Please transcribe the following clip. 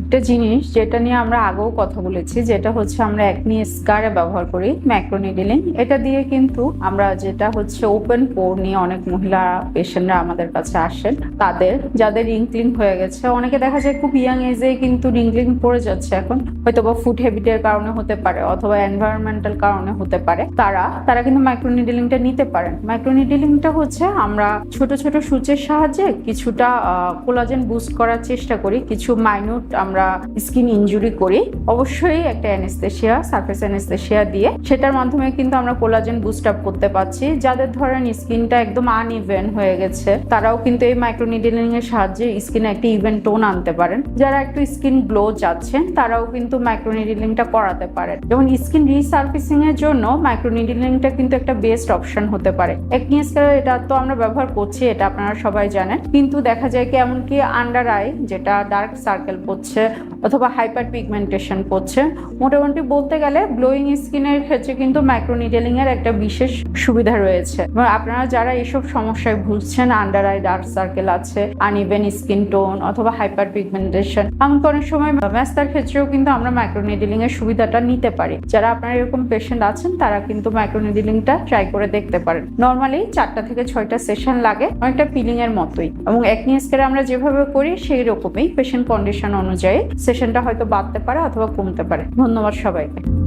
একটা জিনিস যেটা নিয়ে আমরা আগেও কথা বলেছি, যেটা হচ্ছে আমরা একনি স্কারে ব্যবহার করি ম্যাক্রোনিডিলিং এটা দিয়ে কিন্তু আমরা যেটা হচ্ছে ওপেন পোর নিয়ে অনেক মহিলা পেশেন্টরা আমাদের কাছে আসেন। তাদের, যাদের রিঙ্কলিং হয়ে গেছে, অনেকে দেখা যায় খুব ইয়াং এজে কিন্তু রিঙ্কলিং পড়ে যাচ্ছে এখন। হয়তো বা ফুড হ্যাবিটের কারণে হতে পারে, অথবা এনভায়রনমেন্টাল কারণে হতে পারে। তারা তারা কিন্তু মাইক্রোনিডিলিংটা নিতে পারেন। মাইক্রোনিডিলিংটা হচ্ছে আমরা ছোট ছোট সূচের সাহায্যে কিছুটা কোলাজেন বুস্ট করার চেষ্টা করি, কিছু মাইনুট আমরা স্কিন ইনজুরি করি, অবশ্যই একটা অ্যানেস্থেশিয়া সার্ফেস অ্যানেস্থেশিয়া দিয়ে। সেটার মাধ্যমে কিন্তু আমরা কোলাজেন বুস্ট আপ করতে পারছি। যাদের ধরেন স্কিনটা একদম আন আনইভেন হয়ে গেছে, তারাও কিন্তু এই মাইক্রোনিডিলিং এর সাহায্যে স্কিনে একটা ইভেন টোন আনতে পারেন। যারা একটু স্কিন গ্লো চাচ্ছেন, তারাও কিন্তু মাইক্রোনিডিলিংটা করাতে পারেন। যেমন স্কিন রিসার্ফেসিং এর জন্য মাইক্রোনিডিলিংটা কিন্তু একটা বেস্ট অপশন হতে পারে। এটা তো আমরা ব্যবহার করছি, এটা আপনারা সবাই জানেন। কিন্তু দেখা যায় কি, এমনকি আন্ডার আই যেটা ডার্ক সার্কেল পড়ছে অথবা হাইপার পিগমেন্টেশন পড়ছে মোটামুটি বলতে গেলে ব্লোয়িং স্কিনের ক্ষেত্রে কিন্তু মাইক্রোনিডেলিং এর একটা বিশেষ সুবিধা রয়েছে। এবং আপনারা যারা এইসব সমস্যায় ভুগছেন আন্ডার আই ডার্ক সার্কেল আছে আনইভেন স্কিন টোন অথবা হাইপার পিগমেন্টেশন এমনকি অনেক সময় ম্যাস্তার ক্ষেত্রেও কিন্তু আমরা মাইক্রোনিডেলিং এর সুবিধাটা নিতে পারি। যারা আপনারা এরকম পেশেন্ট আছেন, তারা কিন্তু মাইক্রোনিডেলিংটা ট্রাই করে দেখতে পারেন। নর্মালি চারটা থেকে ছয়টা সেশন লাগে, অনেকটা পিলিং এর মতোই। এবং একনিয়াসকে আমরা যেভাবে করি সেই রকমই পেশেন্ট কন্ডিশন অনুযায়ী সেশনটা হয়তো বাড়তে পারে অথবা কমতে পারে। ধন্যবাদ সবাইকে।